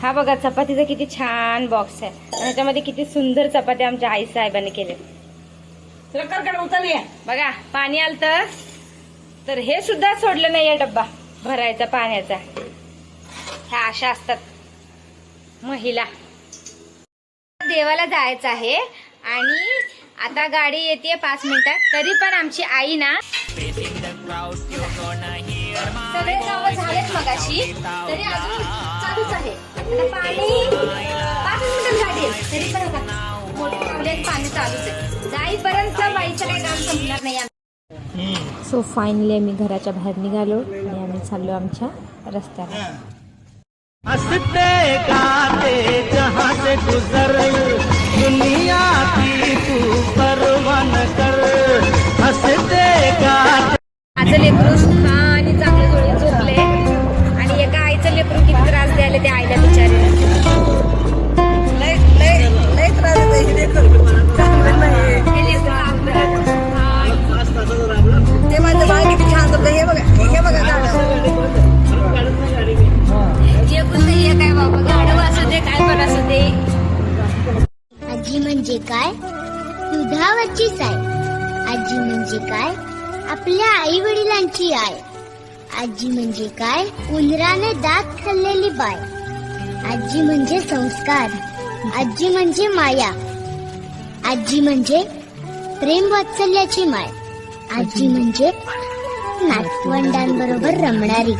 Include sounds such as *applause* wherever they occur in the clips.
हा बघा चपातीचा किती छान बॉक्स आहे. आणि किती सुंदर चपाती आमच्या आई साहेबांनी केले बघा पाणी आलत. तर हे सुद्धा सोडलं नाही डब्बा भरायचा पाण्याचा. ह्या अशा असतात महिला. देवाला जायचं आहे आणि आता गाडी येते पाच मिनिटात. तरी पण आमची आई ना सगळे गाव झालेत मगाशी. तरी अजून चालूच आहे. पाणी पाच मिनिटात गाडी तरी पण मोठे पाणी चालूच आहे. जाईपर्यंत बाईचं काही काम संपणार नाही सो फायनली आम्ही घराच्या बाहेर निघालो आणि आम्ही चाललो आमच्या रस्त्याला माझं लेकरू सुखा आणि चांगलं जोडून झोपले. आणि एका आईचं लेकरू किती त्रास द्यायला त्या आईला बिचारे. ते माझं बाळ किती छान होतं हे बघा हे बघा. जे कोणतं हे काय बाबा गाडव असू दे काय पण असू दे. आजी म्हणजे काय? दुधावरची साय. आजी म्हणजे काय? आपल्या आई. वडिलांची आय आजी म्हणजे काय? उंदराने दात खाल्लेली बाय. आजी म्हणजे संस्कार. आजी म्हणजे माया. आजी म्हणजे प्रेम वात्सल्याची माय. आजी म्हणजे नातवंडांबरोबर रमणारी.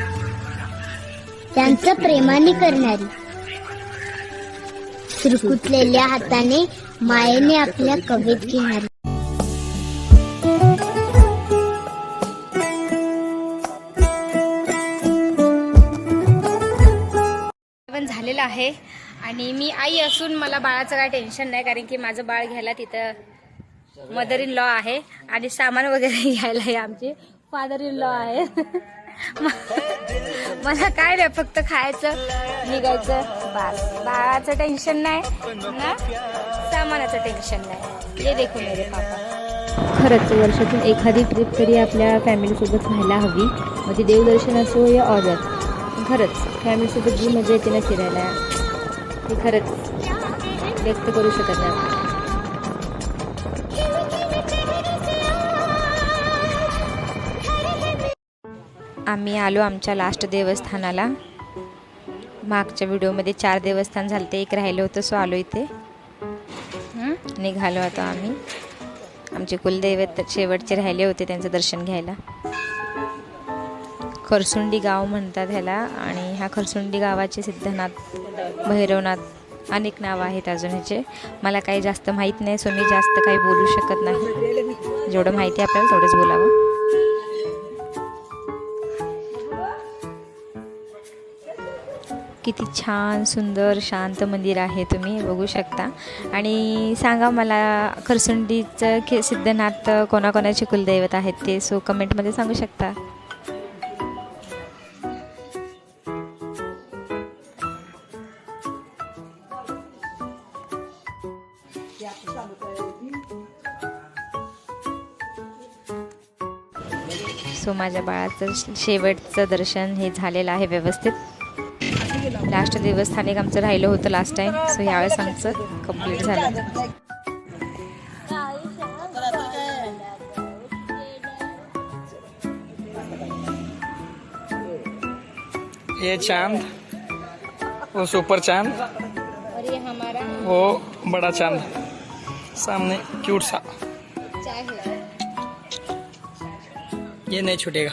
त्यांचं प्रेमाने करणारी. सुरकुतलेल्या हाताने मायेने आपल्या कवेत घेणारी. पण झालेलं आहे. आणि मी आई असून मला बाळाचं काय टेन्शन नाही कारण की माझं बाळ घ्यायला तिथं मदर इन लॉ आहे. आणि सामान वगैरे *laughs* घ्यायला आहे आमचे फादर इन लॉ आहे. मला काय नाही फक्त खायचं निघायचं बाळ बाळाचं टेन्शन नाही ना? सामानाचं टेन्शन नाही. ये देखून मेरे पापा. खरंच वर्षातून एखादी ट्रिप तरी आपल्या फॅमिलीसोबत व्हायला हवी. मग ती देवदर्शन असो या ऑर्डर खरंच फॅमिलीसोबत जी मजा येते ना फिरायला ती खरंच व्यक्त करू शकत नाही आपण. आम्ही आलो आमच्या लास्ट देवस्थानाला मागच्या व्हिडिओमध्ये चार देवस्थान झालते एक राहिलं होतं सो आलो इथे? निघालो आता आम्ही आमचे कुलदैवत शेवटचे राहिले होते त्यांचं दर्शन घ्यायला खरसुंडी गाव म्हणतात ह्याला. आणि ह्या खरसुंडी गावाचे सिद्धनाथ भैरवनाथ अनेक नावं आहेत अजून ह्याचे. मला काही जास्त माहीत नाही सो मी जास्त काही बोलू शकत नाही. जेवढं माहिती आहे आपल्याला तेवढंच बोलावं. किती छान सुंदर शांत मंदिर आहे तुम्ही बघू शकता. आणि सांगा मला खरसुंडीचं खे सिद्धनाथ कोणाकोणाचे कुलदैवत आहेत ते सो कमेंटमध्ये सांगू शकता. सो माझ्या बाळाचं शेवटचं दर्शन हे झालेलं आहे व्यवस्थित. लास्ट देवस्थान एक आमचं राहिलं होतं लास्ट टाइम सो यावेळेस आमचं कंप्लीट झालं. ये चांद वो सुपर चांद और ये हमारा वो बड़ा चांद। सामने क्यूट सा। ये नहीं छूटेगा।